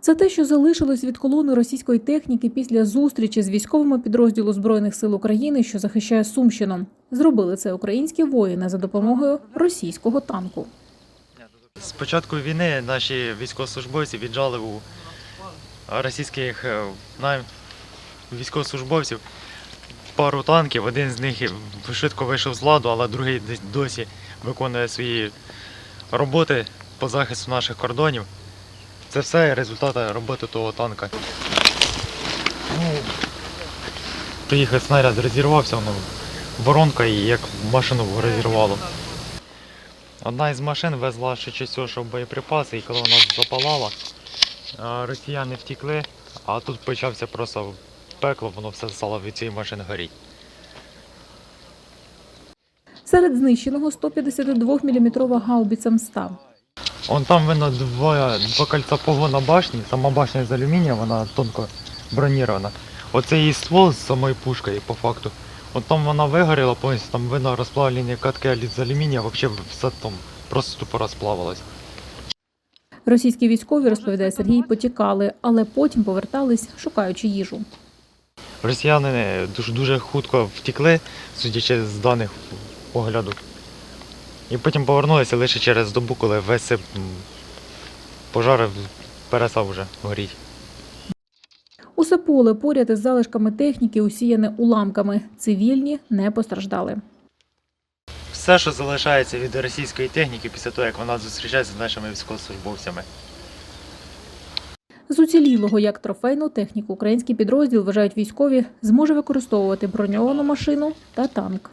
Це те, що залишилось від колони російської техніки після зустрічі з військовими підрозділу збройних сил України, що захищає Сумщину. Зробили це українські воїни за допомогою російського танку. З початку війни наші військовослужбовці віджали у російських е, військовослужбовців пару танків. Один з них швидко вийшов з ладу, але другий досі виконує свої роботи по захисту наших кордонів. Це все результати роботи того танка. Ну, приїхав снаряд, розірвався, воно воронка і як машину розірвало. Одна із машин везла ще що боєприпаси, і коли вона запалала, росіяни втікли, а тут почався просто пекло, воно все стало від цієї машини горіти. Серед знищеного 152-мм гаубиця «Мстав». Вон там видно два, два кольця погона башні, сама башня з алюмінія, вона тонко бронірована. Оце її ствол з самою пушкою по факту. От там вона вигоріла повністю, там видно розплавлені катки з алюмінія, взагалі все там просто тупо розплавилось. Російські військові, розповідає Сергій, потікали, але потім повертались, шукаючи їжу. Росіяни дуже, дуже хутко втекли, судячи з даних погляду. І потім повернулися лише через добу, коли весь пожар перестав вже горіти. Усе поле поряд із залишками техніки усіяне уламками. Цивільні не постраждали. Все, що залишається від російської техніки після того, як вона зустрічається з нашими військовослужбовцями. З уцілілого як трофейну техніку український підрозділ вважають військові зможе використовувати броньовану машину та танк.